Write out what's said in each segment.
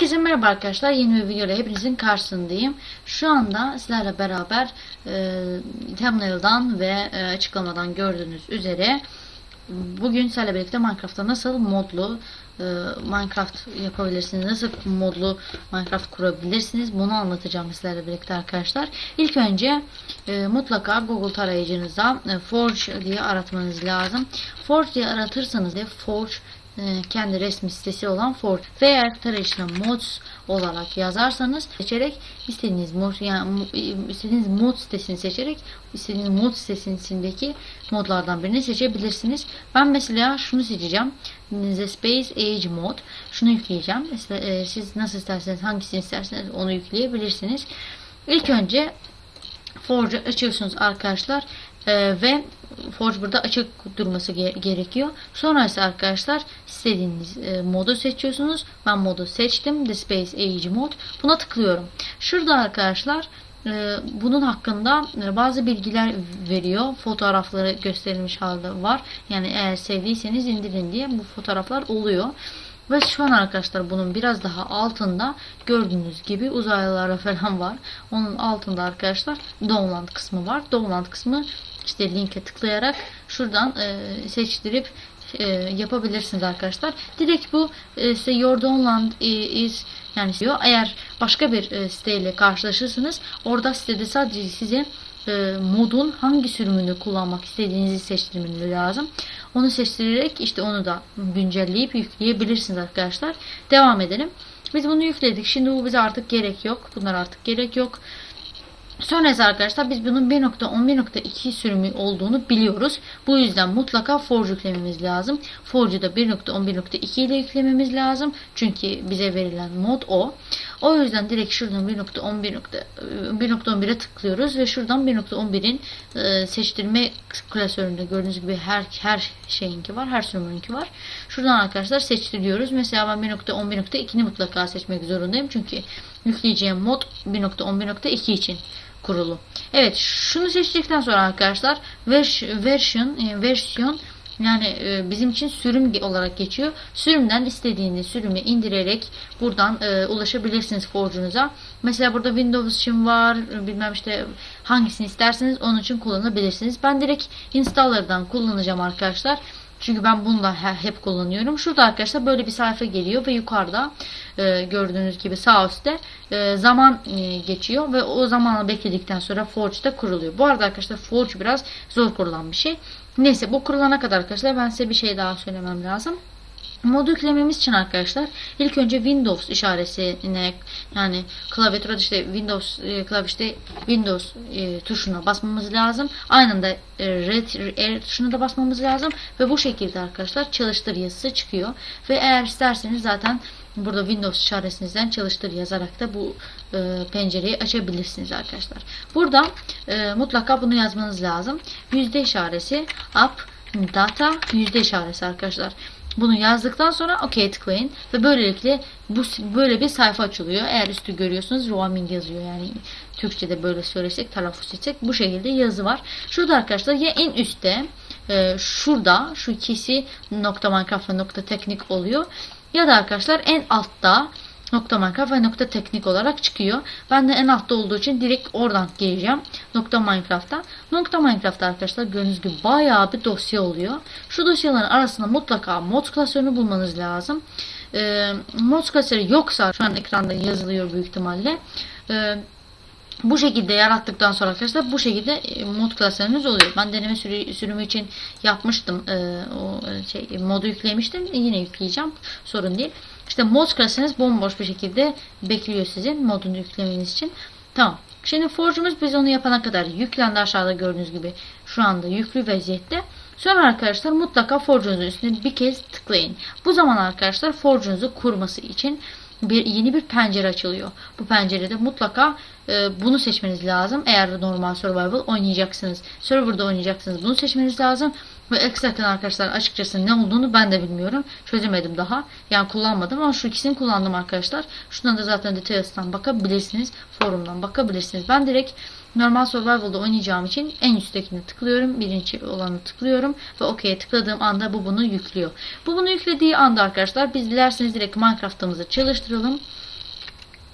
Herkese merhaba arkadaşlar. Yeni bir videoyla hepinizin karşısındayım. Şu anda sizlerle beraber e, thumbnail'dan ve e, açıklamadan gördüğünüz üzere bugün sizlerle birlikte Minecraft'ta nasıl modlu e, Minecraft yapabilirsiniz, nasıl modlu Minecraft kurabilirsiniz bunu anlatacağım sizlerle birlikte arkadaşlar. İlk önce e, mutlaka Google tarayıcınıza e, Forge diye aratmanız lazım. Forge diye aratırsanız de Forge kendi resmi sitesi olan Forge ve eğer tarayıcına mods olarak yazarsanız seçerek istediğiniz mod yani mu- istediğiniz mod sitesini seçerek istediğiniz mod sitesindeki modlardan birini seçebilirsiniz. Ben mesela şunu seçeceğim. The Space Age mod. Şunu yükleyeceğim. E, siz nasıl isterseniz hangisini isterseniz onu yükleyebilirsiniz. İlk önce Forge'u açıyorsunuz arkadaşlar Ee, ve Forge burada açık durması ge- gerekiyor. Sonra ise arkadaşlar istediğiniz e, modu seçiyorsunuz. Ben modu seçtim. The Space Age mod. Buna tıklıyorum. Şurada arkadaşlar e, bunun hakkında e, bazı bilgiler veriyor. Fotoğrafları gösterilmiş halde var. Yani eğer sevdiyseniz indirin diye bu fotoğraflar oluyor. Ve şu an arkadaşlar bunun biraz daha altında gördüğünüz gibi uzaylılara falan var. Onun altında arkadaşlar download kısmı var. Download kısmı işte linke tıklayarak şuradan e, seçtirip e, yapabilirsiniz arkadaşlar. Direkt bu e, size your download is yani diyor. Eğer başka bir e, siteyle karşılaşırsınız orada sitede sadece size e, modun hangi sürümünü kullanmak istediğinizi seçtirmeniz lazım. Onu seçtirerek işte onu da güncelleyip yükleyebilirsiniz arkadaşlar. Devam edelim. Biz bunu yükledik. Şimdi bu bize artık gerek yok. Bunlar artık gerek yok. Sonrası arkadaşlar biz bunun 1.11.2 sürümü olduğunu biliyoruz. Bu yüzden mutlaka Forge yüklememiz lazım. Forge'u da 1.11.2 ile yüklememiz lazım. Çünkü bize verilen mod o. O yüzden direkt şuradan 1.11'e tıklıyoruz ve şuradan 1.11'in e, seçtirme klasöründe gördüğünüz gibi her her şeyinki var. Her sürümünki var. Şuradan arkadaşlar seçtiriyoruz. Mesela ben 1.11.2'ni mutlaka seçmek zorundayım. Çünkü yükleyeceğim mod 1.11.2 için kurulu. Evet şunu seçtikten sonra arkadaşlar vers- version e, versiyon yani e, bizim için sürüm olarak geçiyor. Sürümden istediğiniz sürümü indirerek buradan e, ulaşabilirsiniz Forge'unuza. Mesela burada Windows için var. Bilmem işte hangisini isterseniz onun için kullanabilirsiniz. Ben direkt installer'dan kullanacağım arkadaşlar. Çünkü ben bunu da he- hep kullanıyorum. Şurada arkadaşlar böyle bir sayfa geliyor ve yukarıda e, gördüğünüz gibi sağ üstte e, zaman e, geçiyor ve o zamanı bekledikten sonra Forge'da kuruluyor. Bu arada arkadaşlar Forge biraz zor kurulan bir şey. Neyse bu kurulana kadar arkadaşlar ben size bir şey daha söylemem lazım. Modu yüklememiz için arkadaşlar ilk önce Windows işaretine yani klavyatürde işte Windows e, klavyede Windows e, tuşuna basmamız lazım. Aynı anda e, R tuşuna da basmamız lazım ve bu şekilde arkadaşlar çalıştır yazısı çıkıyor. Ve eğer isterseniz zaten burada Windows işaretinizden çalıştır yazarak da bu e, pencereyi açabilirsiniz arkadaşlar. Burada e, mutlaka bunu yazmanız lazım. Yüzde işaresi up data yüzde işaresi arkadaşlar. Bunu yazdıktan sonra OK tıklayın ve böylelikle bu böyle bir sayfa açılıyor. Eğer üstü görüyorsunuz roaming yazıyor yani Türkçe'de böyle söylesek telaffuz etsek bu şekilde yazı var. Şurada arkadaşlar ya en üstte e, şurada şu ikisi nokta Minecraft nokta teknik oluyor ya da arkadaşlar en altta nokta Minecraft ve nokta teknik olarak çıkıyor. Ben de en altta olduğu için direkt oradan gireceğim. Nokta Minecraft'ta. Nokta Minecraft'ta arkadaşlar gördüğünüz gibi bayağı bir dosya oluyor. Şu dosyaların arasında mutlaka mod klasörünü bulmanız lazım. Ee, mod klasörü yoksa şu an ekranda yazılıyor büyük ihtimalle. Ee, bu şekilde yarattıktan sonra arkadaşlar bu şekilde e, mod klasörünüz oluyor. Ben deneme sürü, sürümü için yapmıştım. E, o e, şey modu yüklemiştim. Yine yükleyeceğim. Sorun değil. İşte mod klasörünüz bomboş bir şekilde bekliyor sizin modunu yüklemeniz için. Tamam. Şimdi Forge'umuz biz onu yapana kadar yüklendi aşağıda gördüğünüz gibi. Şu anda yüklü vaziyette. Sonra arkadaşlar mutlaka Forge'unuzun üstüne bir kez tıklayın. Bu zaman arkadaşlar Forge'unuzu kurması için bir yeni bir pencere açılıyor. Bu pencerede mutlaka e, bunu seçmeniz lazım. Eğer normal survival oynayacaksınız, serverda oynayacaksınız bunu seçmeniz lazım. Ve ekstraten arkadaşlar açıkçası ne olduğunu ben de bilmiyorum. Çözemedim daha. Yani kullanmadım ama şu ikisini kullandım arkadaşlar. Şuradan da zaten details'tan bakabilirsiniz. Forumdan bakabilirsiniz. Ben direkt normal survival'da oynayacağım için en üsttekini tıklıyorum. Birinci olanı tıklıyorum ve OK'ye tıkladığım anda bu bunu yüklüyor. Bu bunu yüklediği anda arkadaşlar biz dilerseniz direkt Minecraft'ımızı çalıştıralım.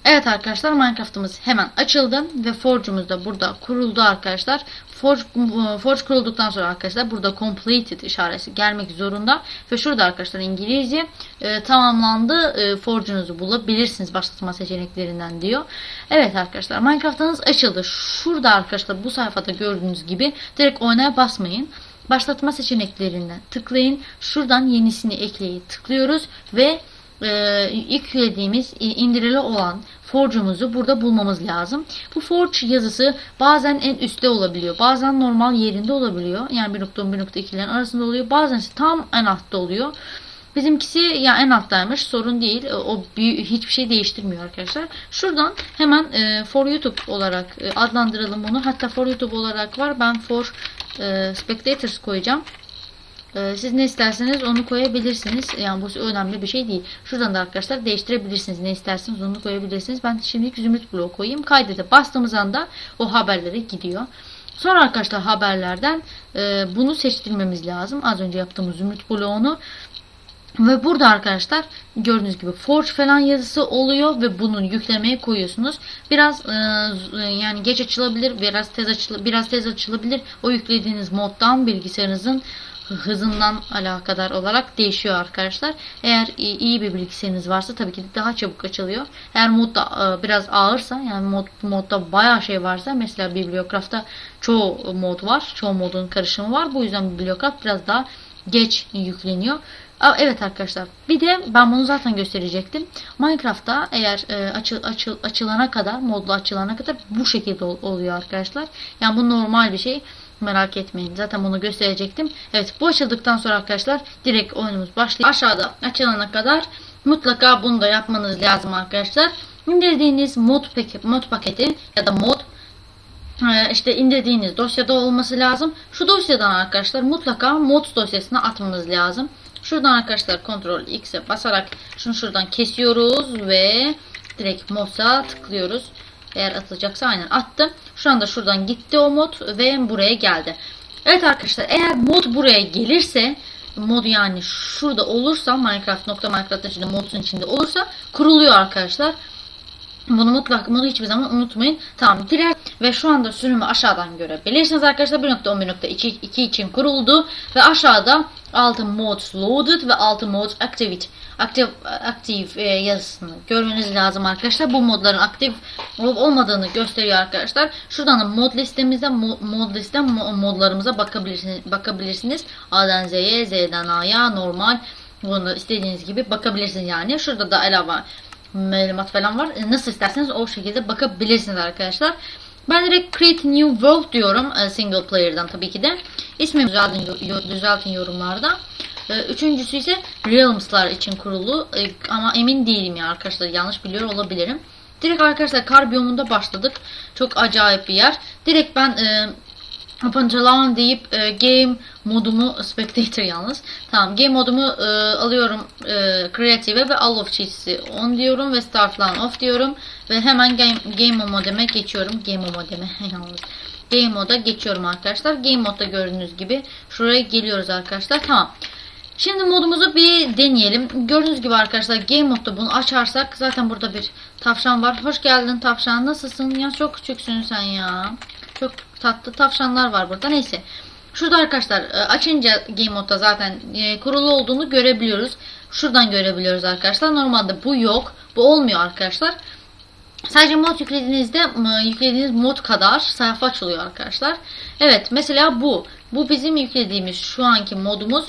Evet arkadaşlar Minecraft'ımız hemen açıldı ve Forge'umuz da burada kuruldu arkadaşlar. Forge, Forge kurulduktan sonra arkadaşlar burada completed işareti gelmek zorunda ve şurada arkadaşlar İngilizce e, tamamlandı e, Forge'unuzu bulabilirsiniz başlatma seçeneklerinden diyor. Evet arkadaşlar Minecraft'ınız açıldı. Şurada arkadaşlar bu sayfada gördüğünüz gibi direkt oynaya basmayın. Başlatma seçeneklerinden tıklayın. Şuradan yenisini ekleyi tıklıyoruz ve e, yüklediğimiz e, indirili olan Forge'umuzu burada bulmamız lazım. Bu Forge yazısı bazen en üstte olabiliyor. Bazen normal yerinde olabiliyor. Yani 1.1.2'lerin arasında oluyor. Bazen ise tam en altta oluyor. Bizimkisi ya en alttaymış sorun değil. E, O hiçbir şey değiştirmiyor arkadaşlar. Şuradan hemen e, for YouTube olarak e, adlandıralım bunu. Hatta for YouTube olarak var. Ben for e, spectators koyacağım. Ee, Siz ne isterseniz onu koyabilirsiniz. Yani bu önemli bir şey değil. Şuradan da arkadaşlar değiştirebilirsiniz. Ne isterseniz onu koyabilirsiniz. Ben şimdilik zümrüt bloğu koyayım. Kaydede bastığımız anda o haberlere gidiyor. Sonra arkadaşlar haberlerden e, bunu seçtirmemiz lazım. Az önce yaptığımız zümrüt bloğunu. Ve burada arkadaşlar gördüğünüz gibi Forge falan yazısı oluyor ve bunun yüklemeye koyuyorsunuz. Biraz e, z- yani geç açılabilir, biraz tez açıl biraz tez açılabilir. O yüklediğiniz moddan bilgisayarınızın hızından alakadar olarak değişiyor arkadaşlar. Eğer iyi bir bilgisayarınız varsa tabii ki daha çabuk açılıyor. Eğer mod da e, biraz ağırsa yani mod modda bayağı şey varsa mesela Bibliocraft'ta çoğu mod var. Çoğu modun karışımı var. Bu yüzden Bibliocraft biraz daha geç yükleniyor. Evet arkadaşlar. Bir de ben bunu zaten gösterecektim. Minecraft'ta eğer e, açıl, açıl, açılana kadar, modlu açılana kadar bu şekilde ol- oluyor arkadaşlar. Yani bu normal bir şey. Merak etmeyin. Zaten bunu gösterecektim. Evet bu açıldıktan sonra arkadaşlar direkt oyunumuz başlıyor. Aşağıda açılana kadar mutlaka bunu da yapmanız lazım arkadaşlar. İndirdiğiniz mod, peki, mod paketi ya da mod ee, işte indirdiğiniz dosyada olması lazım. Şu dosyadan arkadaşlar mutlaka mods dosyasına atmanız lazım. Şuradan arkadaşlar Ctrl X'e basarak şunu şuradan kesiyoruz ve direkt mods'a tıklıyoruz. Eğer atılacaksa aynen attım. Şu anda şuradan gitti o mod ve buraya geldi. Evet arkadaşlar eğer mod buraya gelirse mod yani şurada olursa Minecraft.minecraft'ın içinde modsun içinde olursa kuruluyor arkadaşlar. Bunu mutlaka bunu hiçbir zaman unutmayın. Tamam diğer ve şu anda sürümü aşağıdan görebilirsiniz arkadaşlar. 1.11.2 için kuruldu ve aşağıda altı mods loaded ve altı mods activate aktif aktif e, yazısını görmeniz lazım arkadaşlar. Bu modların aktif olup olmadığını gösteriyor arkadaşlar. Şuradan da mod listemizde mo- mod liste mo- modlarımıza bakabilirsiniz. Bakabilirsiniz. A'dan Z'ye, Z'den A'ya normal bunu istediğiniz gibi bakabilirsiniz yani. Şurada da ilave malumat falan var. E, Nasıl isterseniz o şekilde bakabilirsiniz arkadaşlar. Ben direkt Create New World diyorum. e, Single Player'dan tabii ki de. İsmimi düzeltin, düzeltin yorumlarda. E, Üçüncüsü ise Realms'lar için kurulu. E, Ama emin değilim ya arkadaşlar. Yanlış biliyor olabilirim. Direkt arkadaşlar kar biyomunda başladık. Çok acayip bir yer. Direkt ben e, Pancalan deyip e, game modumu spectator yalnız. Tamam game modumu e, alıyorum e, creative ve all of cheats'i on diyorum ve start off diyorum ve hemen game, game modeme geçiyorum. Game modeme yalnız. Game moda geçiyorum arkadaşlar. Game modda gördüğünüz gibi şuraya geliyoruz arkadaşlar. Tamam. Şimdi modumuzu bir deneyelim. Gördüğünüz gibi arkadaşlar game modda bunu açarsak zaten burada bir tavşan var. Hoş geldin tavşan. Nasılsın? Ya çok küçüksün sen ya. Çok tatlı tavşanlar var burada. Neyse. Şurada arkadaşlar e, açınca game modda zaten e, kurulu olduğunu görebiliyoruz. Şuradan görebiliyoruz arkadaşlar. Normalde bu yok. Bu olmuyor arkadaşlar. Sadece mod yüklediğinizde m, yüklediğiniz mod kadar sayfa açılıyor arkadaşlar. Evet mesela bu. Bu bizim yüklediğimiz şu anki modumuz.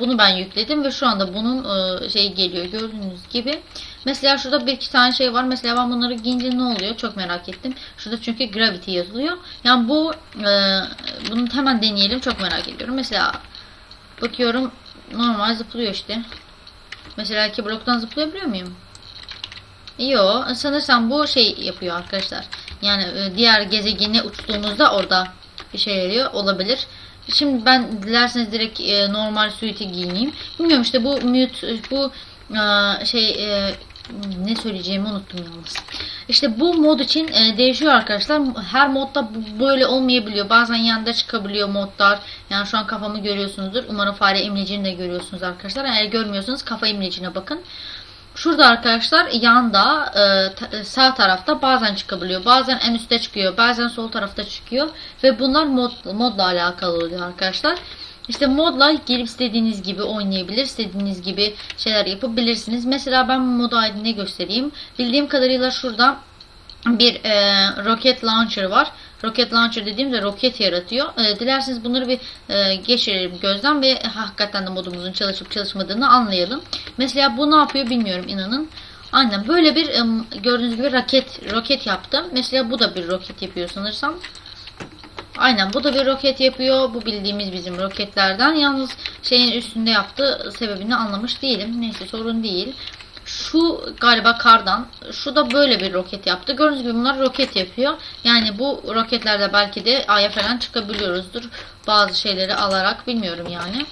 Bunu ben yükledim ve şu anda bunun şey geliyor gördüğünüz gibi. Mesela şurada bir iki tane şey var. Mesela ben bunları giyince ne oluyor? Çok merak ettim. Şurada çünkü gravity yazılıyor. Yani bu e, bunu hemen deneyelim. Çok merak ediyorum. Mesela bakıyorum normal zıplıyor işte. Mesela iki bloktan zıplayabiliyor muyum? Yo sanırsam bu şey yapıyor arkadaşlar. Yani e, diğer gezegene uçtuğunuzda orada bir şey yarıyor olabilir. Şimdi ben dilerseniz direkt e, normal suite'i giyineyim. Bilmiyorum işte bu mute bu e, şey e, ne söyleyeceğimi unuttum yalnız. İşte bu mod için e, değişiyor arkadaşlar. Her modda böyle olmayabiliyor. Bazen yanında çıkabiliyor modlar. Yani şu an kafamı görüyorsunuzdur. Umarım fare imlecini de görüyorsunuz arkadaşlar. Eğer görmüyorsanız kafa imlecine bakın. Şurada arkadaşlar yanda e, ta- sağ tarafta bazen çıkabiliyor. Bazen en üstte çıkıyor. Bazen sol tarafta çıkıyor. Ve bunlar mod, modla alakalı oluyor arkadaşlar. İşte modla gelip istediğiniz gibi oynayabilir. istediğiniz gibi şeyler yapabilirsiniz. Mesela ben modu aydınlığı göstereyim. Bildiğim kadarıyla şurada bir e, roket launcher var. Roket launcher dediğimde roket yaratıyor. E, dilerseniz bunları bir e, geçirelim gözden ve hakikaten de modumuzun çalışıp çalışmadığını anlayalım. Mesela bu ne yapıyor bilmiyorum inanın. Aynen böyle bir e, gördüğünüz gibi roket roket yaptım. Mesela bu da bir roket yapıyor sanırsam. Aynen bu da bir roket yapıyor. Bu bildiğimiz bizim roketlerden. Yalnız şeyin üstünde yaptığı sebebini anlamış değilim. Neyse sorun değil. Şu galiba kardan. Şu da böyle bir roket yaptı. Gördüğünüz gibi bunlar roket yapıyor. Yani bu roketlerde belki de Ay'a falan çıkabiliyoruzdur. Bazı şeyleri alarak bilmiyorum yani.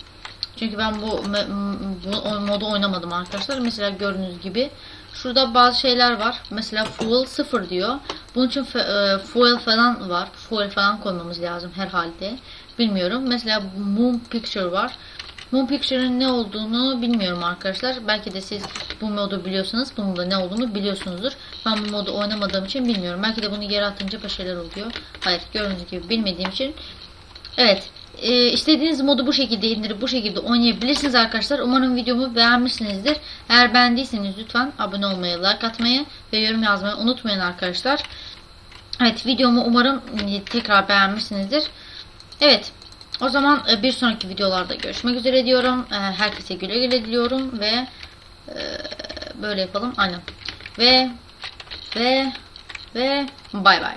Çünkü ben bu, bu modu oynamadım arkadaşlar. Mesela gördüğünüz gibi şurada bazı şeyler var. Mesela fuel 0 diyor. Bunun için e, fuel falan var. Fuel falan koymamız lazım herhalde. Bilmiyorum. Mesela moon picture var. Moon Picture'ın ne olduğunu bilmiyorum arkadaşlar. Belki de siz bu modu biliyorsanız bunun da ne olduğunu biliyorsunuzdur. Ben bu modu oynamadığım için bilmiyorum. Belki de bunu geri atınca bir şeyler oluyor. Hayır gördüğünüz gibi bilmediğim için. Evet. e, istediğiniz modu bu şekilde indirip bu şekilde oynayabilirsiniz arkadaşlar. Umarım videomu beğenmişsinizdir. Eğer beğendiyseniz lütfen abone olmayı, like atmayı ve yorum yazmayı unutmayın arkadaşlar. Evet videomu umarım tekrar beğenmişsinizdir. Evet. O zaman e, bir sonraki videolarda görüşmek üzere diyorum. E, Herkese güle güle diliyorum ve e, böyle yapalım. Aynen. Ve ve ve bay bay.